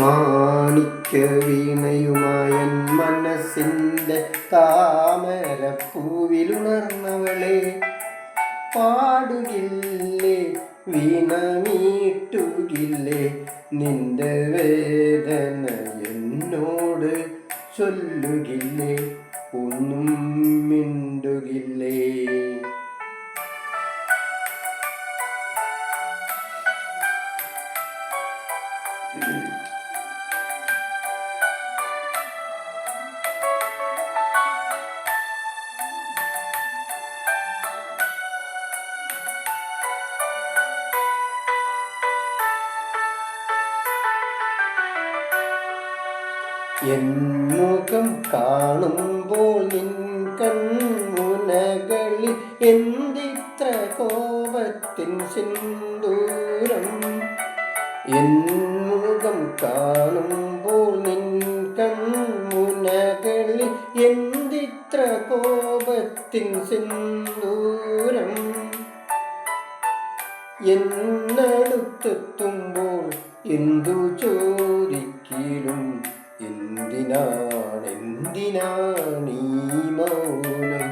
മാണിക്യ വീണയുമായൻ മനസ്സിന്റെ താമരപ്പൂവിലുണർന്നവളെ പാടുകില്ലേ വീണ മീട്ടുകില്ലേ നിന്റെ വേദന എന്നോട് ചൊല്ലുകില്ലേ ഒന്നും മിണ്ടുകില്ലേ? മുഖം കാണുമ്പോൾ നിൻ കൺമുനകളിൽ എന്തിത്ര കോപത്തിൻ സിന്ദൂരം? മുഖം കാണുമ്പോൾ നിൻ കൺമുനകളിൽ എന്തിത്ര കോപത്തിൻ സിന്ദൂരം? എന്നടുത്തെത്തുമ്പോൾ എന്തു ചോദിക്കലും എന്തിനാണ് എന്തിനാണ് ഈ മൗനം?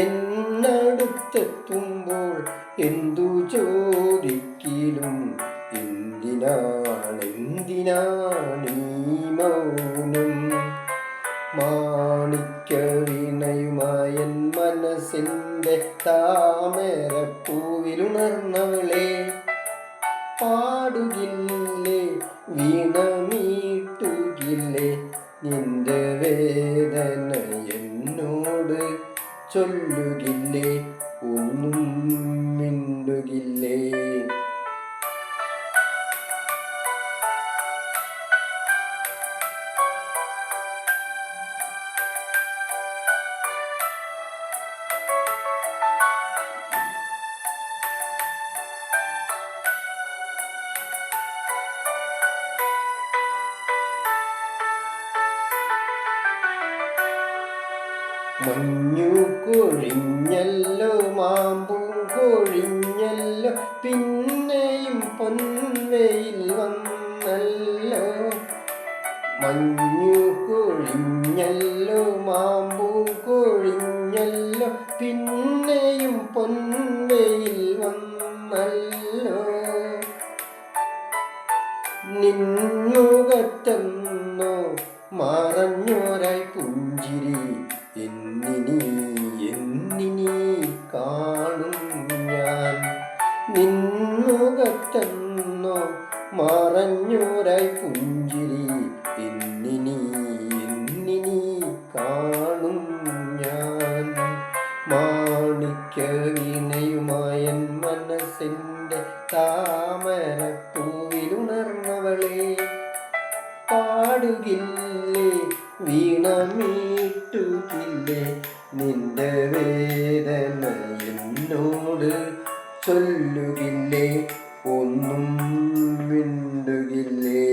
എന്നടുത്തെത്തുമ്പോൾ എന്തു ചോദിക്കലും എന്തിനാണ് എന്തിനാണ് ഈ മൗനം? മാണിക്യ വീണയുമായൻ മനസ്സിന്റെ താമരപ്പൂവിലുണർന്നവളെ പാടുകില്ലേ വീണമീട്ടുകില്ലേ നിന്റെ വേദന എന്നോട് ചൊല്ലുകില്ലേ? ഒന്നും മിണ്ടുകില്ലേ? മഞ്ഞു കൊഴിഞ്ഞല്ലോ മാമ്പും കൊഴിഞ്ഞല്ലോ പിന്നെയും പൊന്നയിൽ വന്നല്ലോ. മഞ്ഞു കൊഴിഞ്ഞല്ലോ മാമ്പും കൊഴിഞ്ഞല്ലോ പിന്നെയും പൊന്നയിൽ വന്നല്ലോ. നിന്നുകത്തെന്നോ മറഞ്ഞോരായി പുഞ്ചിരി എന്നിനി എന്നിനി കാണും ഞാൻ. നിന്നുകറ്റെന്നോ മറഞ്ഞോരായി പുഞ്ചിരി. എന്നിനി എന്നിനി കാണും ഞാൻ. മാണിക്യ വീണയുമായൻ മനസ്സിന്റെ താമരപ്പൂവിലുണർന്നവളെ ഈണമീട്ടുകില്ലേ നിന്റെ വേദന എന്നോട് ചൊല്ലുകില്ലേ? ഒന്നും മിണ്ടുകില്ലേ?